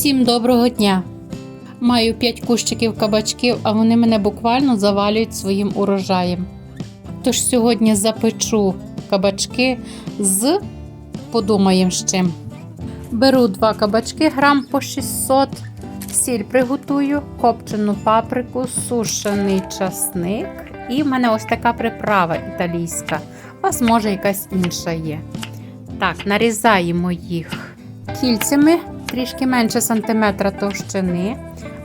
Всім доброго дня! Маю 5 кущиків кабачків, а вони мене буквально завалюють своїм урожаєм. Тож сьогодні запечу кабачки з подумаєм з чим. Беру 2 кабачки, грам по 600, сіль приготую, копчену паприку, сушений часник. І в мене ось така приправа італійська. Вас може якась інша є. Так, нарізаємо їх кільцями трішки менше сантиметра товщини.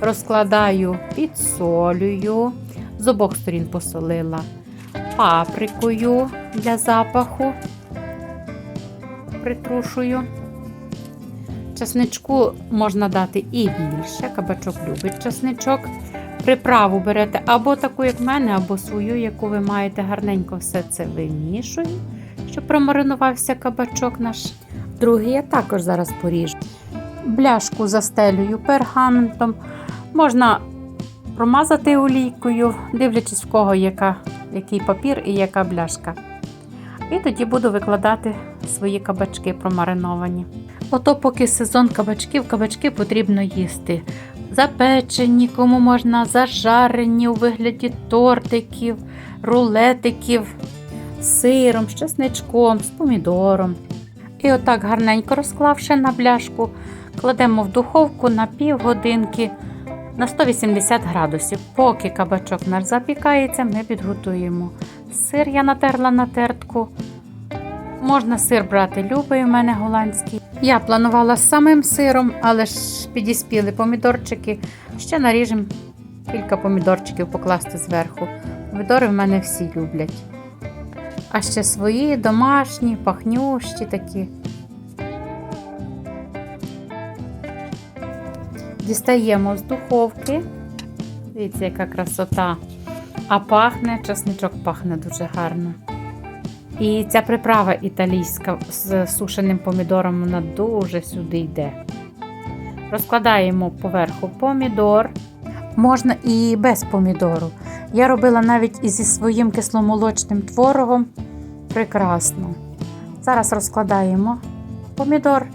Розкладаю, підсолюю, з обох сторін посолила паприкою для запаху, притрушую. Часничку можна дати і більше, кабачок любить часничок. Приправу берете або таку, як в мене, або свою, яку ви маєте гарненько все це вимішую, щоб промаринувався кабачок наш. Другий я також зараз поріжу. Бляшку застелюю пергаментом. Можна промазати олійкою, дивлячись в кого яка, який папір і яка бляшка. І тоді буду викладати свої кабачки промариновані. Ото, поки сезон кабачків, кабачки потрібно їсти. Запечені, кому можна зажарені у вигляді тортиків, рулетиків, з сиром, з чесничком, з помідором. І отак гарненько розклавши на бляшку, кладемо в духовку на півгодинки на 180 градусів. Поки кабачок наш запікається, ми підготуємо. Сир я натерла на тертку. Можна сир брати любий, у мене голландський. Я планувала з самим сиром, але ж підіспіли помідорчики. Ще наріжемо кілька помідорчиків покласти зверху. Помідори в мене всі люблять. А ще свої домашні, пахнющі такі. Дістаємо з духовки. Дивіться, яка красота. А пахне, чесничок пахне дуже гарно. І ця приправа італійська з сушеним помідором, вона дуже сюди йде. Розкладаємо поверху помідор. Можна і без помідору. Я робила навіть і зі своїм кисломолочним творогом. Прекрасно. Зараз розкладаємо помідор.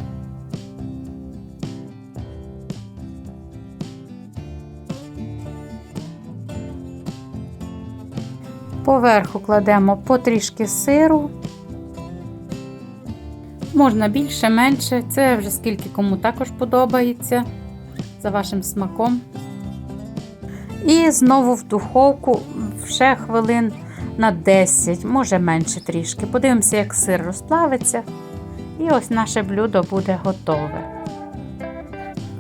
Поверху кладемо потрішки сиру. Можна більше, менше. Це вже скільки кому також подобається за вашим смаком. І знову в духовку ще хвилин на 10, може менше трішки. Подивимося, як сир розплавиться. І ось наше блюдо буде готове.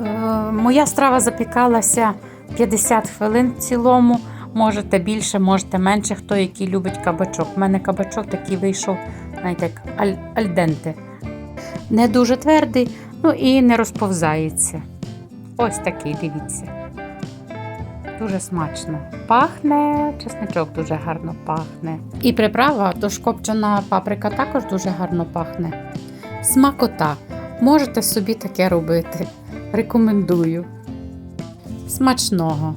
Е, моя страва запікалася 50 хвилин в цілому. Можете більше, можете менше, хто який любить кабачок. У мене кабачок такий вийшов, знаєте, як аль, альденте. Не дуже твердий, ну і не розповзається. Ось такий, дивіться. Дуже смачно. Пахне, чесничок дуже гарно пахне. І приправа, тож копчена паприка також дуже гарно пахне. Смакота. Можете собі таке робити. Рекомендую. Смачного!